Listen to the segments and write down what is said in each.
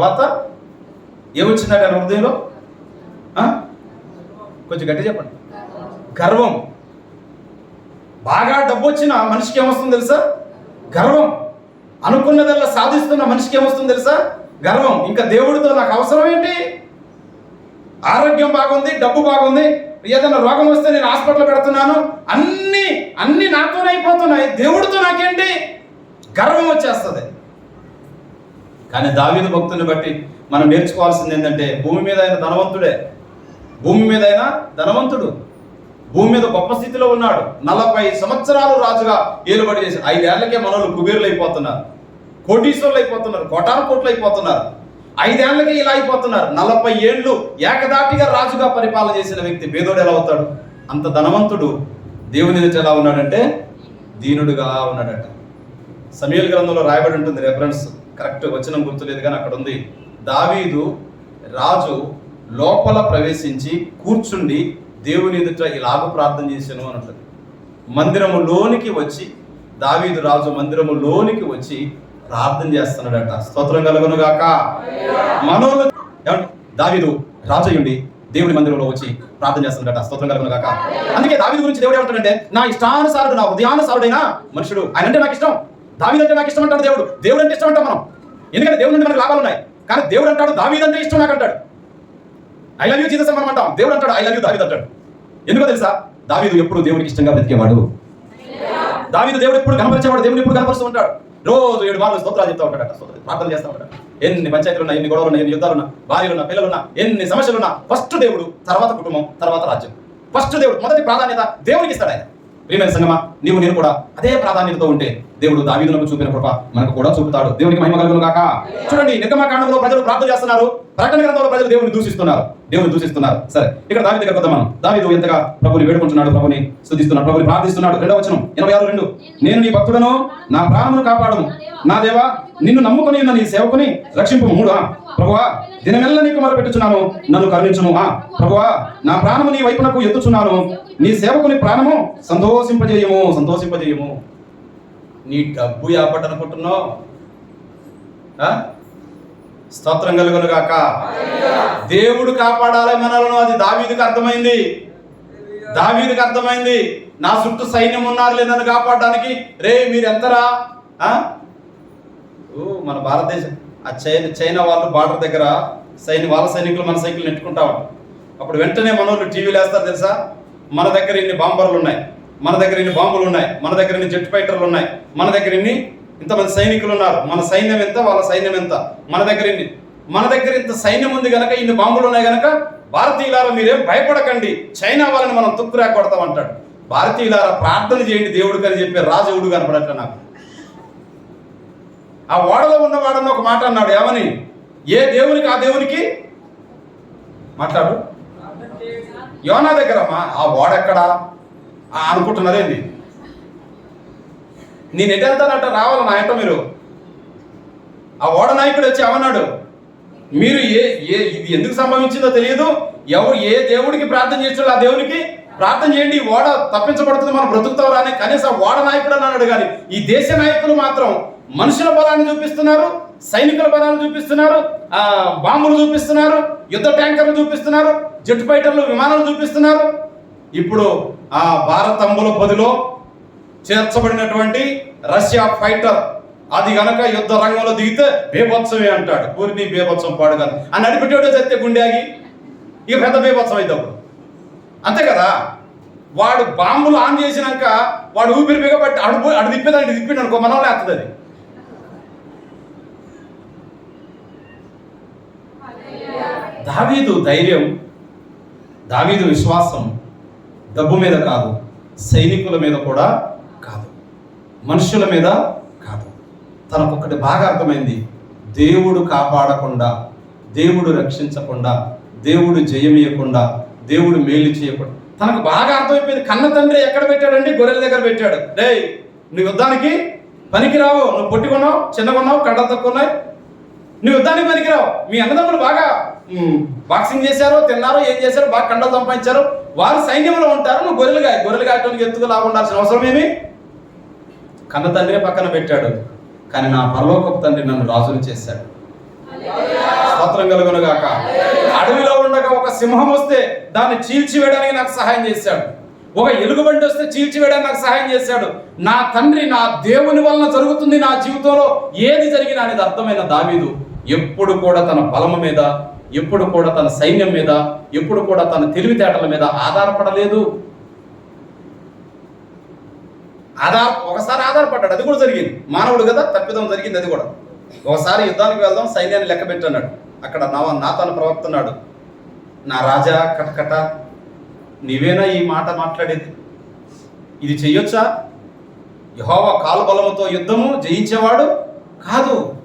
తర్వాత ఏమొచ్చిందండి ఆయన హృదయంలో? కొంచెం గట్టి చెప్పండి. గర్వం. బాగా డబ్బు వచ్చిన మనిషికి ఏమొస్తుంది తెలుసా? గర్వం. అనుకున్నదల్లా సాధిస్తున్న మనిషికి ఏమొస్తుంది తెలుసా? గర్వం. ఇంకా దేవుడితో నాకు అవసరం ఏంటి? ఆరోగ్యం బాగుంది డబ్బు బాగుంది. ఏదైనా రోగం వస్తే నేను హాస్పిటల్ పెడుతున్నాను. అన్ని అన్ని నాతోనే అయిపోతున్నాయి. దేవుడితో నాకేంటి? గర్వం వచ్చేస్తుంది. కానీ దావీదు భక్తుని బట్టి మనం నేర్చుకోవాల్సింది ఏంటంటే భూమి మీద ఆయన ధనవంతుడే. భూమి మీద ఆయన ధనవంతుడు. భూమి మీద గొప్ప స్థితిలో ఉన్నాడు. నలభై సంవత్సరాలు రాజుగా ఏలుబడి చేసి ఐదేళ్ళకే మనోళ్ళు కుబేరులు అయిపోతున్నారు కోటీశ్వరులు అయిపోతున్నారు కోటాను కోట్లు అయిపోతున్నారు ఐదేళ్ళకే ఇలా అయిపోతున్నారు. నలభై ఏళ్ళు ఏకదాటిగా రాజుగా పరిపాలన చేసిన వ్యక్తి పేదోడు ఎలా అవుతాడు? అంత ధనవంతుడు దేవుని నుంచి ఎలా ఉన్నాడంటే దీనుడుగా ఉన్నాడట. సమీల్ గ్రంథంలో రాయబడి ఉంటుంది రెఫరెన్స్ కరెక్ట్ వచనం గుర్తులేదు కానీ అక్కడ ఉంది. దావీదు రాజు లోపల ప్రవేశించి కూర్చుండి దేవుని ఎదుట ఇలాగ ప్రార్థన చేశాను అని ఉంటుంది మందిరము లోనికి వచ్చి దావీదు రాజు మందిరము లోనికి వచ్చి ప్రార్థన చేస్తున్నాడట. స్తోత్రం కలుగును గాక. మనోలు దావీదు రాజయుండి దేవుని మందిరంలో వచ్చి ప్రార్థన చేస్తున్నాడట. స్తోత్రం కలుగును గాక. అందుకే దావీదు గురించి దేవుడు ఏమంటాడంటే నా ఇష్టానుసారుడు నా ఉదయానుసారుడైన మనుషుడు. ఆయన అంటే నాకు ఇష్టం. దావీదంటే నాకు ఇష్టం అంటాడు దేవుడు. దేవుడు అంటే ఇష్టం అంటాం మనం. ఎందుకంటే దేవుడు నుండి మనకు లాభాలు ఉన్నాయి. కానీ దేవుడు అంటాడు దావీదంటే ఇష్టం నాకు అంటాడు. ఐ లవ్ యూ జీసస్ అని మనం అంటాం. దేవుడు అంటాడు ఐ లవ్ యూ దావీదు అంటాడు. ఎందుకో తెలుసా? దావీదు ఎప్పుడు దేవుడికి ఇష్టంగా బ్రతికేవాడు? దావీదు దేవుడు ఎప్పుడు కనపరిచేవాడు? దేవుడు ఎప్పుడు కనపరుస్తూ ఉంటాడు? రోజు ఏడు మార్లు స్తోత్రాలు చెప్తా ఉంటాడు స్తోత్రాలు ప్రార్థన చేస్తా ఉంటాడు. ఎన్ని పంచాయతీలు ఉన్నా ఎన్ని గొడవలు ఉన్నా ఎన్ని యుద్ధాలు ఉన్నా భార్యలు ఉన్నా పిల్లలు ఉన్నా ఎన్ని సమస్యలు ఉన్నా ఫస్ట్ దేవుడు తర్వాత కుటుంబం తర్వాత రాజ్యం. ఫస్ట్ దేవుడు మొదటి ప్రాధాన్యత దేవునికి ఇస్తాడు ఆయన. ప్రియమైన సంగమా నీవు నేను కూడా అదే ప్రాధాన్యతతో ఉంటే దేవుడు దావీదులకు చూపిన కృప మనకు కూడా చూపుతాడు. దేవునికి మహిమ కలుగును కాక చూడండి నిర్గమకాండంలో ప్రజలు ప్రార్థన చేస్తున్నారు. ప్రకటన గ్రంథంలో ప్రజలు దేవుని దూషిస్తున్నారు. దేవుని దూషిస్తున్నారు. సరే ఇక్కడ దావి దగ్గర మనం. దావీదు ఎంతగా ప్రభుని వేడుకుంటున్నాడు ప్రభుని స్థుతిస్తున్నాడు ప్రభుని ప్రార్థిస్తున్నాడు. రెండవ వచనం ఎనభై ఆరు రెండు. నేను నీ భక్తుడను నా ప్రాణమును కాపాడము. నా దేవా నిన్ను నమ్ముకొని ఉన్న నీ సేవకుని రక్షింపు మూడు ప్రభువా దినమెల్ల నీకు మొరపెట్టుచున్నాను. నన్ను కరుణించును. ఆ ప్రభువా నా ప్రాణము నీ వైపునకు ఎత్తుచున్నాను. నీ సేవకుని ప్రాణము సంతోషింపజేయము సంతోషింపజేయము. నీ డబ్బు యాపట్టనుకుంటున్నావు స్తోత్రం కలుగును గాక దేవుడు కాపాడాలి మనలను అది దావీదికి అర్థమైంది. దావీదికి అర్థమైంది. నా చుట్టూ సైన్యం ఉన్నారు నన్ను కాపాడడానికి. రే మీరు ఎంతరా ఓ మన భారతదేశం. ఆ చైనా చైనా వాళ్ళు బార్డర్ దగ్గర సైని వాళ్ళ సైనికులు మన సైకిల్ నెట్టుకుంటామని అప్పుడు వెంటనే మనోళ్ళు టీవీలు వేస్తారు తెలుసా? మన దగ్గర ఇన్ని బాంబర్లు ఉన్నాయి. మన దగ్గర ఇన్ని బాంబులు ఉన్నాయి. మన దగ్గర ఇన్ని జెట్ ఫైటర్లు ఉన్నాయి. మన దగ్గర ఇన్ని ఇంతమంది సైనికులు ఉన్నారు. మన సైన్యం ఎంత వాళ్ళ సైన్యం ఎంత? మన దగ్గర ఇన్ని. మన దగ్గర ఇంత సైన్యం ఉంది కనుక ఇన్ని బాంబులు ఉన్నాయి కనుక భారతీయులారా మీరేం భయపడకండి. చైనా వాళ్ళని మనం తుక్కురా కొడతాం అంటాడు భారతీయులారా ప్రార్థన చేయండి దేవుడు అని చెప్పే రాజవుడు కనపడట్లే నాకు. ఆ ఓడలో ఉన్నవాడని ఒక మాట అన్నాడు. ఏమని? ఏ దేవునికి ఆ దేవునికి? మాట్లాడు. యోనా దగ్గరమ్మా ఆ ఓడెక్కడా అనుకుంటున్నదేంది నేను ఎటు వెళ్తానంట రావాలి నా ఎంట మీరు? ఆ ఓడ నాయకుడు వచ్చి ఏమన్నాడు? మీరు ఏ ఏ ఇది ఎందుకు సంభవించిందో తెలియదు. ఎవరు ఏ దేవుడికి ప్రార్థన చేస్తాడో ఆ దేవునికి ప్రార్థన చేయండి. ఓడ తప్పించబడుతుంది మనం బ్రతుకుతాం రాని. కనీసం ఓడ నాయకుడు అని అన్నాడు కానీ ఈ దేశ నాయకులు మాత్రం మనుషుల బలాన్ని చూపిస్తున్నారు సైనికుల బలాన్ని చూపిస్తున్నారు బాంబులు చూపిస్తున్నారు యుద్ధ ట్యాంకర్లు చూపిస్తున్నారు జెట్ ఫైటర్లు విమానాలు చూపిస్తున్నారు. ఇప్పుడు ఆ భారత్ అంబుల పదిలో చేర్చబడినటువంటి రష్యా ఫైటర్ అది గనక యుద్ధ రంగంలో దిగితే బేభత్సమే అంటాడు. పూర్ణి బేభత్సం పాడుగా అని నడిపెట్టాడో చస్తే గుండె ఇక పెద్ద బేభత్సం అయితే అప్పుడు. అంతే కదా? వాడు బాంబులు ఆన్ చేసినాక వాడు ఊపిరి బిగబట్టి అడుపు అడు తిప్పేదాన్ని తిప్పిండు అనుకో మనం వాళ్ళే అది. దావీదు ధైర్యం దావీదు విశ్వాసం డబ్బు మీద కాదు సైనికుల మీద కూడా కాదు మనుషుల మీద కాదు. తనకొకటి బాగా అర్థమైంది. దేవుడు కాపాడకుండా దేవుడు రక్షించకుండా దేవుడు జయమియకుండా దేవుడు మేలు చేయకుండా తనకు బాగా అర్థమైపోయింది. కన్న తండ్రి ఎక్కడ పెట్టాడండి? గొర్రెల దగ్గర పెట్టాడు. డే నువ్వు యుద్ధానికి పనికిరావు. నువ్వు పొట్టుకున్నావు చిన్నగున్నావు కండ తక్కువ ఉన్నాయి. నువ్వు యుద్ధానికి పనికిరావు. మీ అన్నదమ్ములు బాగా బాక్సింగ్ చేశారు తిన్నారు ఏం చేశారు బాగా కండలు సంపాదించారు. వారు సైన్యంలో ఉంటారు నువ్వు గొర్రెలు కాయ గొర్రెలు కాయటానికి ఎత్తుకు లాగా ఉండాల్సిన అవసరం ఏమి? కన్న తండ్రి పక్కన పెట్టాడు. కానీ నా పరలోకపు తండ్రి నన్ను రాజుని చేశాడు. స్తోత్రం కలుగును గాక అడవిలో ఉండగా ఒక సింహం వస్తే దాన్ని చీల్చివేయడానికి నాకు సహాయం చేశాడు. ఒక ఎలుగుబంటి వస్తే చీల్చివేయడానికి నాకు సహాయం చేశాడు. నా తండ్రి నా దేవుని వలన జరుగుతుంది నా జీవితంలో. ఏది జరిగినా అనేది అర్థమైన దావీదు. ఎప్పుడు కూడా తన బలము మీద ఎప్పుడు కూడా తన సైన్యం మీద ఎప్పుడు కూడా తన తెలివితేటల మీద ఆధారపడలేదు. ఆధార ఒకసారి ఆధారపడ్డాడు అది కూడా జరిగింది. మానవుడు కదా తప్పిదం జరిగింది అది కూడా. ఒకసారి యుద్ధానికి వెళ్దాం సైన్యాన్ని లెక్క పెట్టన్నాడు. అక్కడ నా నాతాను ప్రవక్తున్నాడు నా రాజా కటకట నీవేనా ఈ మాట మాట్లాడేది? ఇది చెయ్యొచ్చా? యహోవ కాలు బలముతో యుద్ధము జయించేవాడు కాదు.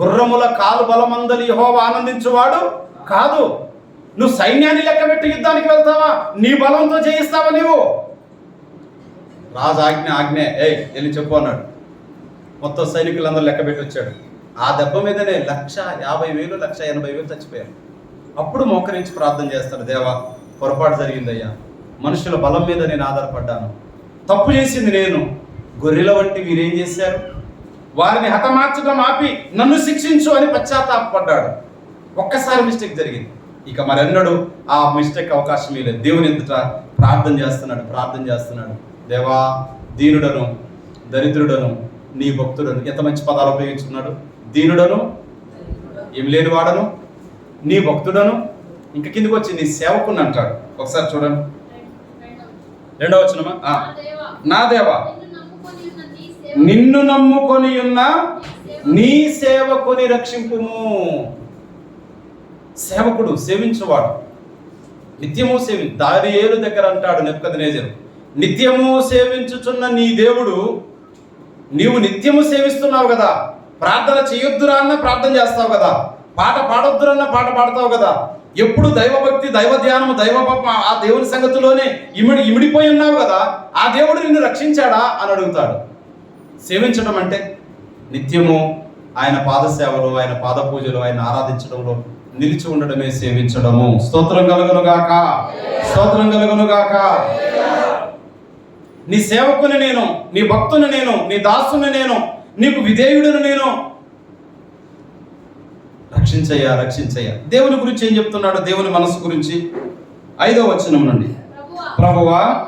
గుర్రముల కాలు బలమందలి యహోవ ఆనందించువాడు కాదు. నువ్వు సైన్యాన్ని లెక్క పెట్టి యుద్ధానికి వెళ్తావా? నీ బలంతో చేయిస్తావా నీవు? రాజు ఆజ్ఞ ఆజ్ఞ. ఏయ్ వెళ్ళి చెప్పు అన్నాడు. మొత్తం సైనికులందరూ లెక్క పెట్టి వచ్చాడు. ఆ దెబ్బ మీదనే లక్ష యాభై వేలు లక్ష ఎనభై వేలు చచ్చిపోయారు. అప్పుడు మోకరించి ప్రార్థన చేస్తాడు దేవా పొరపాటు జరిగిందయ్యా. మనుషుల బలం మీద నేను ఆధారపడ్డాను. తప్పు చేసింది నేను. గొర్రెల వంటి వీరేం చేశారు? వారిని హతమార్చడం ఆపి నన్ను శిక్షించు అని పశ్చాత్తాపడ్డాడు. ఒక్కసారి మిస్టేక్ జరిగింది. ఇక మరెన్నడూ ఆ మిస్టేక్ అవకాశం లేదు దేవుని ఎదుట ప్రార్థన చేస్తున్నాడు ప్రార్థన చేస్తున్నాడు. దేవా దీనుడను దరిద్రుడను నీ భక్తుడను ఎంత మంచి పదాలు ఉపయోగించుకున్నాడు? దీనుడను ఏం లేని వాడను నీ భక్తుడను ఇంక కిందికి వచ్చి నీ సేవకుని అంటాడు. ఒకసారి చూడండి. రెండవ వచనమా? ఆ. నా దేవా. నిన్ను నమ్ముకొని ఉన్న నీ సేవకుని రక్షింపుము. సేవకుడు సేవించువాడు. నిత్యము సేవి దారి ఏలు దగ్గర అంటాడు నెప్పకదనేజరు నిత్యము సేవించుచున్న నీ దేవుడు నీవు నిత్యము సేవిస్తున్నావు కదా. ప్రార్థన చేయొద్దురా అన్న ప్రార్థన చేస్తావు కదా. పాట పాడొద్దురన్న పాట పాడతావు కదా. ఎప్పుడు దైవభక్తి దైవ ధ్యానము దైవ ఆ దేవుని సంగతిలోనే ఇమిడి ఇమిడిపోయి ఉన్నావు కదా. ఆ దేవుడు నిన్ను రక్షించాడా అని అడుగుతాడు. సేవించడం అంటే నిత్యము ఆయన పాద సేవలు ఆయన పాద పూజలు ఆయన ఆరాధించడంలో నిలిచి ఉండడమే సేవించడము. స్తోత్రం కలుగును గాక స్తోత్రం కలుగును గాక నీ సేవకుని నేను నీ భక్తుని నేను నీ దాసుని నేను నీకు విధేయుడిని నేను. రక్షించయ్యా రక్షించయ్యా. దేవుని గురించి ఏం చెప్తున్నాడు దేవుని మనసు గురించి ఐదో వచనం నుండి. ప్రభువా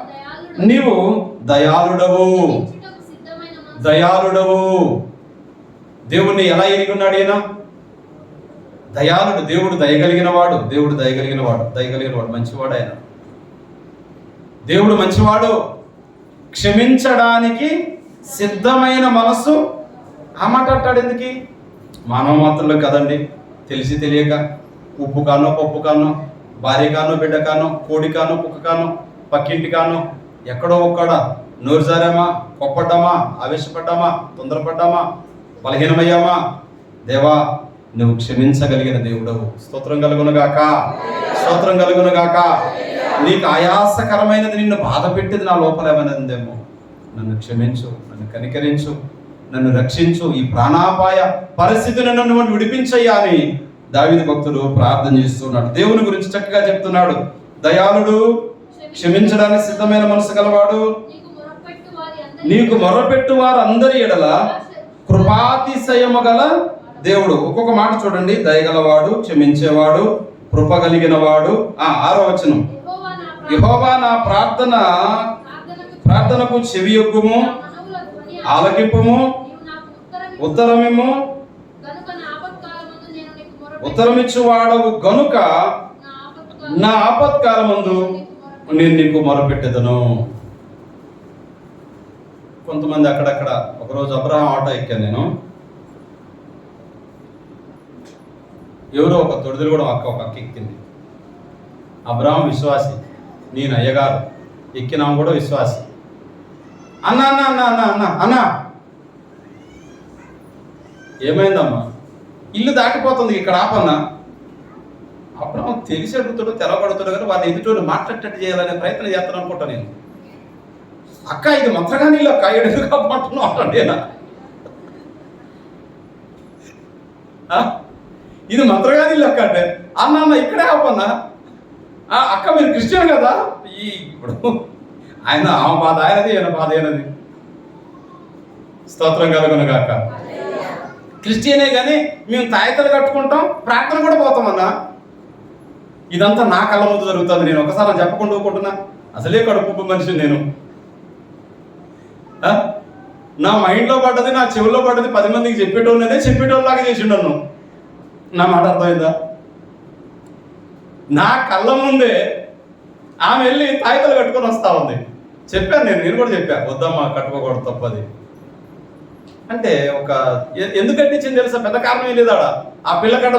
నీవు దయాళుడవు. దయాళుడవు. దేవుణ్ణి ఎలా ఎరిగిన్నాడు ఈయన? దయాళుడు దేవుడు దయగలిగిన వాడు దేవుడు దయగలిగిన వాడు దయగలిగిన వాడు మంచివాడు ఆయన. దేవుడు మంచివాడు క్షమించడానికి సిద్ధమైన మనస్సు అమ్మటట్టాడు ఎందుకు? మానవ మాత్రలో కదండి తెలిసి తెలియక. ఉప్పు కానో పప్పు కానో భార్య కానో బిడ్డ కానో కోడి కానో కుక్క కానో పక్కింటి కానో ఎక్కడో ఒక్కడ నోరుజారామా కొప్పడ్డామా? ఆవేశపడ్డామా? తొందరపడ్డామా? బలహీనమయ్యామా? దేవా నువ్వు క్షమించగలిగిన దేవుడవు. స్తోత్రం కలుగునుగాక. స్తోత్రం కలుగునుగాక. నీకు ఆయాసకరమైనది నిన్ను బాధ పెట్టేది నా లోపల ఉందేమో నన్ను క్షమించు నన్ను కనికరించు నన్ను రక్షించు. ఈ ప్రాణాపాయ పరిస్థితిని నన్ను విడిపించయ్యా అని దావిది భక్తుడు ప్రార్థన చేస్తున్నాడు. దేవుని గురించి చక్కగా చెప్తున్నాడు. దయాళుడు క్షమించడానికి సిద్ధమైన మనసు గలవాడు. నీకు మొరపెట్టు వారందరి ఎడల కృపాతిశయము గల దేవుడు. ఒక్కొక్క మాట చూడండి. దయగలవాడు క్షమించేవాడు కృప కలిగిన వాడు ఆ ఆరో వచనం. యెహోవా నా ప్రార్థన ప్రార్థనకు చెవియొగ్గుము ఆలకింపము ఉత్తరమిము ఉత్తరమిచ్చువాడవు గనుక నా ఆపత్కాలమందు నేను నీకు మొరపెట్టెదను. కొంతమంది అక్కడక్కడ. ఒకరోజు అబ్రహం ఆటో ఎక్కాను నేను. ఎవరో ఒక తొడిదలు కూడా అక్క ఒక అక్క ఎక్కింది. అబ్రహం విశ్వాసి నేను అయ్యగారు ఎక్కినాం కూడా విశ్వాసి. అన్న అన్న అన్న అన్న అన్న అన్న. ఏమైందమ్మా? ఇల్లు దాటిపోతుంది ఇక్కడ ఆపన్నా. అబ్రహం తెలిసి అడుగుతాడు తెలవబడుతాడు కానీ వాళ్ళు ఎదుటోళ్ళు మాట్లాడేటట్టు చేయాలనే ప్రయత్నం చేస్తాను అనుకుంటా నేను. అక్క ఇది మంత్రగా నీళ్ళు అక్క ఎడుగు కాపాడుతున్నావు? అంటాడు ఇది మంత్రగా నీళ్ళు అక్క అంటే. అన్న అన్న ఇక్కడే ఆపన్నా. ఆ, అక్క మీరు క్రిస్టియన్ కదా? ఈ ఇప్పుడు ఆయన ఆమె బాధ ఆయనది ఈయన బాధ అయినది స్తోత్రం కలుగును కాక క్రిస్టియనే కానీ మేము తాయితలు కట్టుకుంటాం ప్రార్థన కూడా పోతామన్నా ఇదంతా నా కళ్ళ ముందు జరుగుతుంది నేను ఒకసారి చెప్పకుండా ఊరుకుంటున్నా అసలే కడుపు మనిషి నేను. నా మైండ్లో పడ్డది నా చెవుల్లో పడ్డది పది మందికి చెప్పేటోళ్ళనే చెప్పేటోళ్ళలాగా చేసిండు నన్ను నా మాట అర్థమైందా? నా కళ్ళ ముందే ఆమె వెళ్ళి తాయితలు కట్టుకొని వస్తా ఉంది. చెప్పాను నేను నేను కూడా చెప్పాను వద్దమ్మా కట్టుకోకూడదు తప్పది. అంటే ఒక ఎందుకంటే ఎందుకు తెలుసా? పెద్ద కారణం ఏం లేదు ఆడ ఆ పిల్లకట్ట